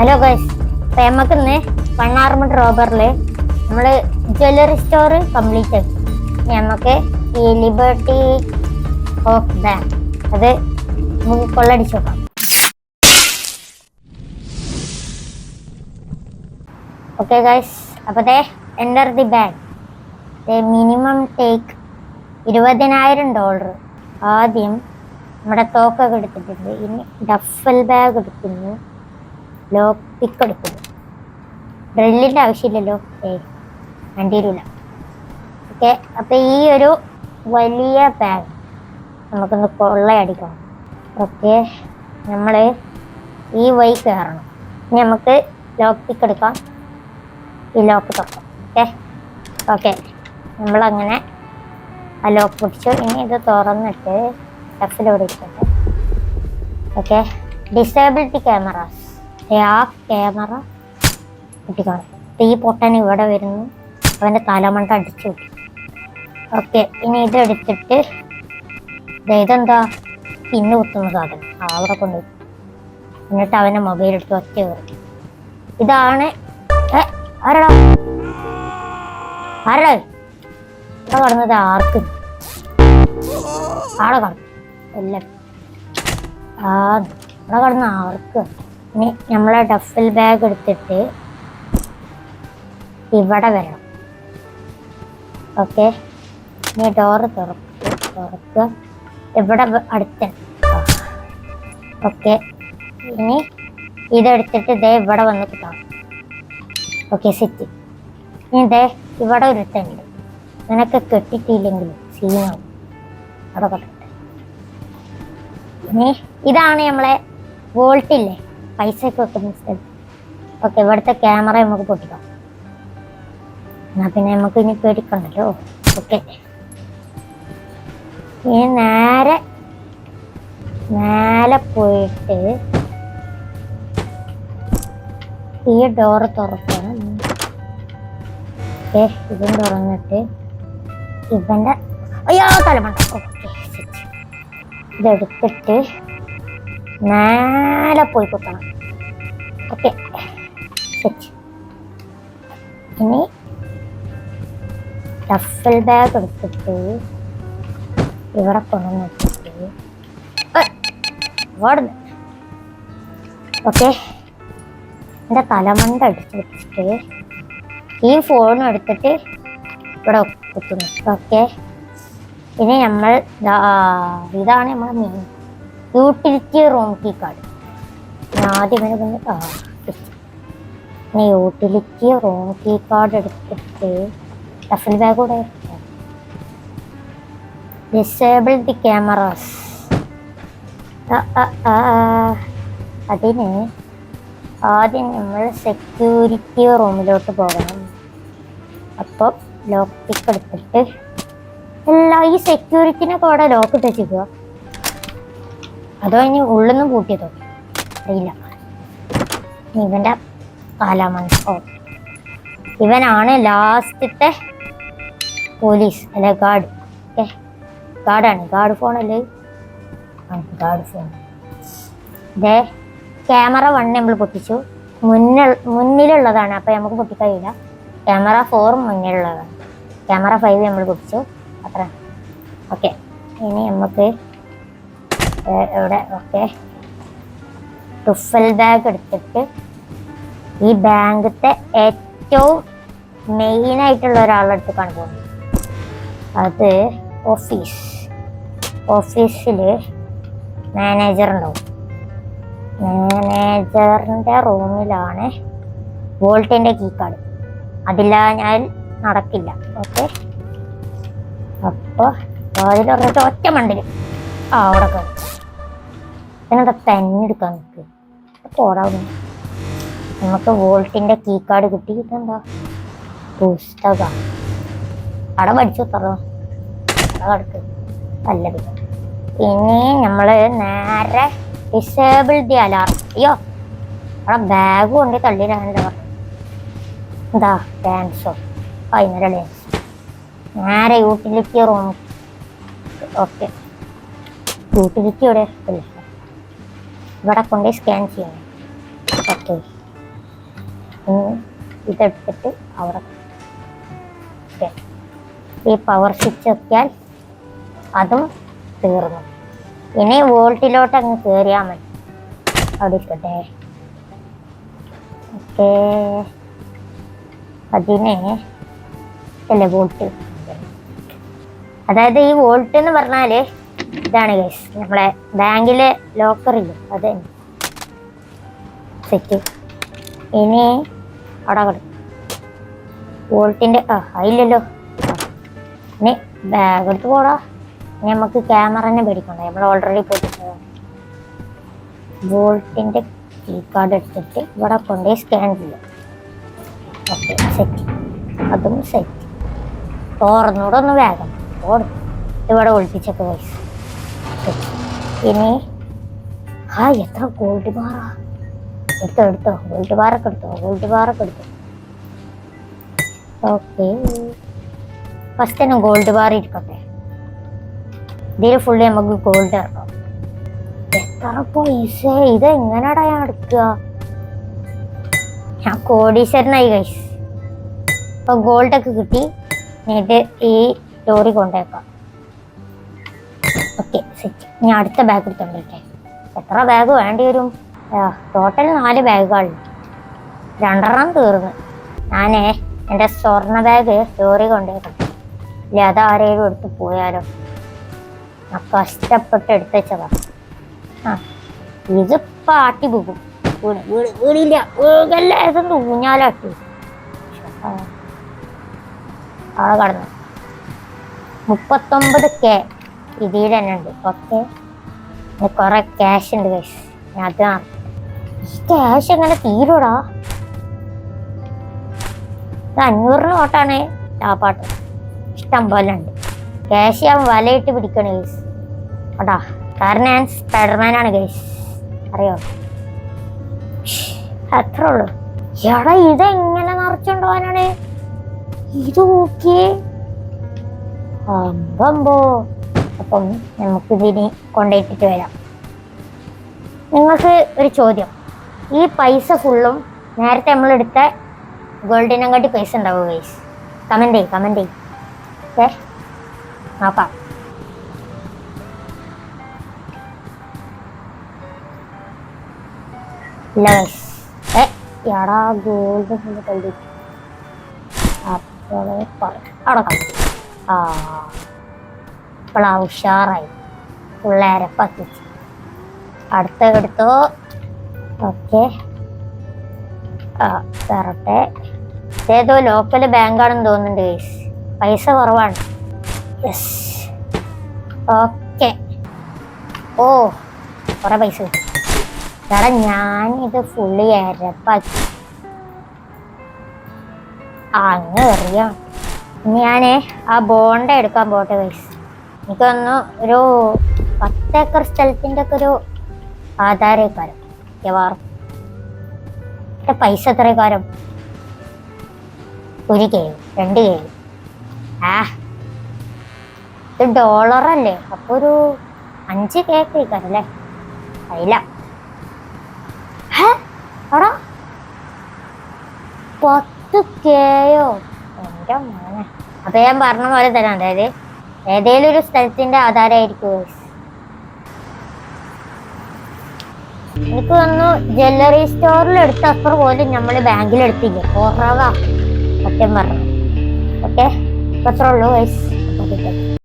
Hello guys അപ്പൊ നമുക്ക് ഇന്ന് പണ്ണാർമഡ് റോബറിൽ നമ്മൾ ജ്വല്ലറി സ്റ്റോർ കംപ്ലീറ്റ് ആക്കി നമുക്ക് ഈ ലിബർട്ടി ഓഫ് ബാങ്ക് അത് കൊള്ളടിച്ചു നോക്കാം. ഓക്കെ ഗൈസ് അപ്പോൾ ദേ enter the bank minimum take ഇരുപതിനായിരം ഡോളർ ആദ്യം നമ്മുടെ തോക്കൊക്കെ എടുത്തിട്ടുണ്ട്. ഇനി ഡഫൽ ബാഗ് എടുക്കുന്നു. ലോക്ക് പിക്ക് എടുക്കുന്നു ഡ്രില്ലിന്റെ ആവശ്യമില്ലല്ലോ. ഏ വണ്ടിയിലില്ല ഓക്കെ അപ്പം ഈ ഒരു വലിയ ബാഗ് നമുക്കൊന്ന് കൊള്ളയടിക്കണം. ഓക്കെ നമ്മൾ ഈ വഴി കയറണം. ഇനി നമുക്ക് ലോക്ക് പിക്ക് എടുക്കാം ഈ ലോക്ക് തുറക്കാം. Okay okay. നമ്മളങ്ങനെ ആ ലോക്ക് പിടിച്ചു ഇനി ഇത് തുറന്നിട്ട് ലെഫ്റ്റിലൂടെ ഇരിക്കട്ടെ ഓക്കെ ഡിസേബിലിറ്റി ക്യാമറാസ് ആ ക്യാമറ കുട്ടിക്കാണ് തീ പൊട്ടൻ ഇവിടെ വരുന്നു. അവന്റെ തലമണ്ട അടിച്ചു വിട്ടു. ഓക്കെ ഇനി ഇതെടുത്തിട്ട് ഇതെന്താ? പിന്നെ കുത്തുന്ന സാധനം. അവിടെ കൊണ്ടുപോയി. എന്നിട്ട് അവന്റെ മൊബൈൽ എടുത്ത് ഒറ്റ കയറി. ഇതാണ് ആരടാ? ആരടാ ഇവിടെ പറഞ്ഞത് ആർക്ക്? ആടെ കടന്നു എല്ലാം. ആ ഇവിടെ കടന്ന് ആർക്ക്? ഇനി നമ്മളെ ഡഫൽ ബാഗ് എടുത്തിട്ട് ഇവിടെ വരണം ഓക്കെ ഇനി ഡോറ് തുറക്കുക തുറക്കുക. ഇവിടെ അടുത്ത. ഓക്കെ ഇനി ഇതെടുത്തിട്ട് ദേ ഇവിടെ വന്നിട്ട് കാണും. ഓക്കെ സെറ്റ് ഇനി ദേ ഇവിടെ ഒരുത്തുണ്ട് നിനക്ക് കെട്ടിട്ടില്ലെങ്കിൽ സീനാവും അവിടെ കെട്ടട്ടെ. ഇനി ഇതാണ് നമ്മളെ വോൾട്ട് ഇല്ലേ? പൈസ ഒക്കെ വെക്കുന്ന ഓക്കെ ഇവിടുത്തെ ക്യാമറ നമുക്ക് പൊട്ടിക്കാം. എന്നാ പിന്നെ നമുക്ക് ഇനി പേടിക്കണ്ടല്ലോ. ഓക്കെ. ഇനി നേരെ മേലെ പോയിട്ട് ഈ ഡോറ് തുറക്കണം. ഓക്കെ ഇതും തുറന്നിട്ട് ഇവന്റെ അയ്യോ തലമുണ്ട്. ഓക്കെ ഇതെടുത്തിട്ട് നേരെ പോയി കുത്തണം ഓക്കെ. സെറ്റ് ഇനി ടഫൽ ബാഗ് എടുത്തിട്ട് ഇവിടെ കൊണ്ടുവന്ന് വെച്ചിട്ട് ഓടുന്നു ഓക്കെ. എന്റെ തലമണ്ട അടിച്ച് വെച്ചിട്ട് ഈ ഫോണും എടുത്തിട്ട് ഇവിടെ കുത്തുന്നു ഓക്കെ. ഇനി നമ്മൾ ഇതാണ് നമ്മൾ main utility room key card ആദ്യം വന്ന് ആ കിട്ടി. യൂട്ടിലിറ്റി റൂം കീ കാർഡ് എടുത്തിട്ട് ഡഫൽ ബാഗ് കൂടെ ഡിസേബിൾ ദി ക്യാമറാസ് അതിന് ആദ്യം നമ്മൾ സെക്യൂരിറ്റി റൂമിലോട്ട് പോകണം. അപ്പോൾ ലോക്ക് പിക്ക് എടുത്തിട്ട് അല്ല ഈ സെക്യൂരിറ്റിനൊക്കെ അവിടെ ലോക്ക് ഇട്ടിരിക്കുക അതോ ഇനി ഉള്ളിൽ നിന്ന് പൂട്ടിയതോ അറിയില്ല ഇവന്റെ കാലാമൺ ഓ. ഇവനാണ് ലാസ്റ്റത്തെ പോലീസ് അല്ലെ ഗാർഡ്. ഓക്കെ. ഗാർഡാണ്. ഗാർഡ് ഫോൺ അല്ലേ? Guard phone. ഇതേ ക്യാമറ വൺ നമ്മൾ പൊട്ടിച്ചു. മുന്നിൽ മുന്നിലുള്ളതാണ്. അപ്പം നമുക്ക് പൊട്ടിക്കാൻ കഴിയില്ല. ക്യാമറ ഫോർ മുന്നിലുള്ളതാണ്. ക്യാമറ ഫൈവ് നമ്മൾ പൊട്ടിച്ചു. അത്ര. ഓക്കെ. ഇനി നമുക്ക് ഏ, ഇവിടെ ഓക്കെ. ടുഫൽ ബാഗ് എടുത്തിട്ട് ഈ ബാങ്കത്തെ ഏറ്റവും മെയിൻ ആയിട്ടുള്ള ഒരാളെടുത്ത് കാണുമ്പോൾ അത് ഓഫീസ് ഓഫീസിൽ മാനേജർ ഉണ്ടാവും. മാനേജറിന്റെ റൂമിലാണ് വോൾട്ടിന്റെ കീ കാർഡ് അതില്ല ഞാൻ നടക്കില്ല. ഓക്കെ അപ്പോൾ പറഞ്ഞിട്ട് ഒറ്റ മണ്ടിൽ ആ അവിടെ കയറി എന്നിട്ട് തന്നെ എടുക്കാൻ നിൽക്കുക പോടാവുന്നു നമുക്ക് വോൾട്ടിന്റെ കീ കാർഡ് കിട്ടി. ഇതെന്താ? പുസ്തക. അവിടെ പഠിച്ചു തറോ അവിടെ കിടക്ക്. നമ്മൾ നേരെ ഡിസേബിൾ ദി അലാറം അയ്യോ അവിടെ ബാഗ് കൊണ്ട് തള്ളിയിടാനല്ലോ എന്താ ഡാൻസോ വൈകുന്നേരം ഡാൻസ് നേരെ യൂട്ടിലിറ്റി റൂം ഓക്കെ യൂട്ടിലിറ്റി ഇവിടെ ഇവിടെ കൊണ്ട് സ്കാൻ ചെയ്യണം. ഓക്കെ ഇതെടുത്തിട്ട് അവിടെ ഈ പവർ സ്വിച്ച് വെക്കാൻ അതും തീർന്നു. ഇനി വോൾട്ടിലോട്ട് അങ്ങ് കയറിയാൽ മതി. അവിടെ ഇരിക്കട്ടെ. ഓക്കെ. അതിനെ അല്ലേ വോൾട്ട്? അതായത് ഈ വോൾട്ട് എന്ന് പറഞ്ഞാൽ ഇതാണ് ഗൈസ് നമ്മളെ ബാങ്കിലെ ലോക്കറില്ലേ അത് സെറ്റ്. ഇനി അവിടെ കൊടു വോൾട്ടിന്റെ ആ ഇല്ലല്ലോ. ഇനി ബാഗ് എടുത്ത് പോടാ. ഇനി നമുക്ക് ക്യാമറനെ പേടിക്കണ്ട. നമ്മൾ ഓൾറെഡി പോയിട്ട് വോൾട്ടിന്റെ കീ കാർഡ് എടുത്തിട്ട് ഇവിടെ കൊണ്ടേ സ്കാൻ ചെയ്യാം. ഓക്കെ സെറ്റ് അതും സെറ്റ് ഓർന്നൂടെ ഒന്ന് വേഗം. ഓടും. ഇവിടെ ഒളിപ്പിച്ചൊക്കെ പൈസ ഇനി ആ എത്ര ഗോൾഡ് ബാറാ എടുത്തോ എടുത്തോ ഗോൾഡ് ബാറൊക്കെ എടുത്തോ ഗോൾഡ് ബാറൊക്കെ എടുത്തോ ഓക്കെ. ഫസ്റ്റ് തന്നെ ഗോൾഡ് ബാർ ഇരിക്കട്ടെ. ഇതിൽ ഫുള്ള് നമുക്ക് ഗോൾഡ് ഇറക്കാം. എത്ര പൈസ ഇത് എങ്ങനെയാടാ ഞാൻ എടുക്കുക? ഞാൻ കോടീശ്വരനായി കൈസ് ഇപ്പൊ ഗോൾഡൊക്കെ കിട്ടി. എന്നിട്ട് ഈ ലോറി കൊണ്ടേക്കാം. ഓക്കെ സെറ്റ് ഞാൻ അടുത്ത ബാഗ് എടുത്തോണ്ടിരിക്കേ എത്ര ബാഗ് വേണ്ടി വരും? ടോട്ടൽ നാല് ബാഗുകളുണ്ട് രണ്ടെണ്ണം തീർന്നു. ഞാനേ എന്റെ സ്വർണ ബാഗ് ലോറി കൊണ്ടുവരും ഇല്ല അത് ആരെയും എടുത്ത് പോയാലോ? കഷ്ടപ്പെട്ട് എടുത്ത് ആ ഇത് ആട്ടി പോകും. വീട് വീട് വീടില്ല ഊഞ്ഞാലാട്ടി. ആളെ കടന്നു. മുപ്പത്തൊമ്പത് കെ ഇതിൽ തന്നെ ഉണ്ട്. ഓക്കെ കുറെ ക്യാഷ് ഉണ്ട് കേസ് ഞാൻ അത് ക്യാഷ് എങ്ങനെ തീരൂടാ അഞ്ഞൂറിന് നോട്ടാണ് ലാപ്പാട്ട് ഇഷ്ടം പോലെ ഉണ്ട്. ക്യാഷ് ഞാൻ വലയിട്ട് പിടിക്കണേ ഗൈസ് കേട്ടാ? കാരണം ഞാൻ സ്പൈഡർമാൻ ആണ് ഗൈസ് അറിയോ? അത്രേ ഉള്ളൂ. എടാ ഇതെങ്ങനെ നിറച്ചുകൊണ്ടുപോകാനാണ്? ഇത് നോക്കിയേ. അമ്പമ്പോ അപ്പം നമുക്ക് കൊണ്ടിട്ടിട്ട് വരാം. നിങ്ങൾക്ക് ഒരു ചോദ്യം. ഈ പൈസ ഫുള്ളും നേരത്തെ നമ്മൾ എടുത്ത ഗോൾഡിനെക്കാട്ടി പൈസ ഉണ്ടാവും ഗൈസ് കമന്റ് ചെയ്യും കമന്റ് ചെയ്യും. ഓക്കെ നോക്കാം. ഗോൾഡ് ആ. ഇപ്പോഴാ ഉഷാറായി. പിള്ളേരെ പറ്റിച്ച് അടുത്ത എടുത്തോ ഓക്കെ. ആ തരട്ടെ. ഇതേതോ ലോക്കൽ ബാങ്കാണെന്ന് തോന്നുന്നുണ്ട് ഗൈസ് പൈസ കുറവാണ്. Yes okay. ഓ കുറെ പൈസ കിട്ടും. ഞാൻ ഇത് ഫുള്ളി എരപ്പാക്കി. അങ്ങ് എറിയാം. ഞാൻ ആ ബോണ്ട എടുക്കാൻ പോട്ടെ ഗൈസ് എനിക്കൊന്ന് ഒരു പത്തേക്കർ സ്ഥലത്തിന്റെ ഒക്കെ ഒരു ആധാരക്കാരം മിക്കവാറും. എന്റെ പൈസ എത്ര കാരം ഒരു കേവ് രണ്ട് കേവ് ആ. ഇത് ഡോളറല്ലേ അപ്പൊ ഒരു അഞ്ച് കേക്ക് കഴിക്കാറല്ലേ അയില്ല ഹേ? എടാ പത്ത് കേയോ എന്റെ മോനെ. അപ്പൊ ഞാൻ പറഞ്ഞ പോലെ തന്നെ അതായത് ഏതേലും ഒരു സ്ഥലത്തിന്റെ ആധാരമായിരിക്കും എനിക്ക് തോന്നുന്നു ജ്വല്ലറി സ്റ്റോറിൽ എടുത്ത അത്ര പോലും നമ്മൾ ബാങ്കിൽ എടുത്തില്ല? കുറവാ. സത്യം പറഞ്ഞു. ഓക്കെ അത്ര ഉള്ളൂ വയസ്സ്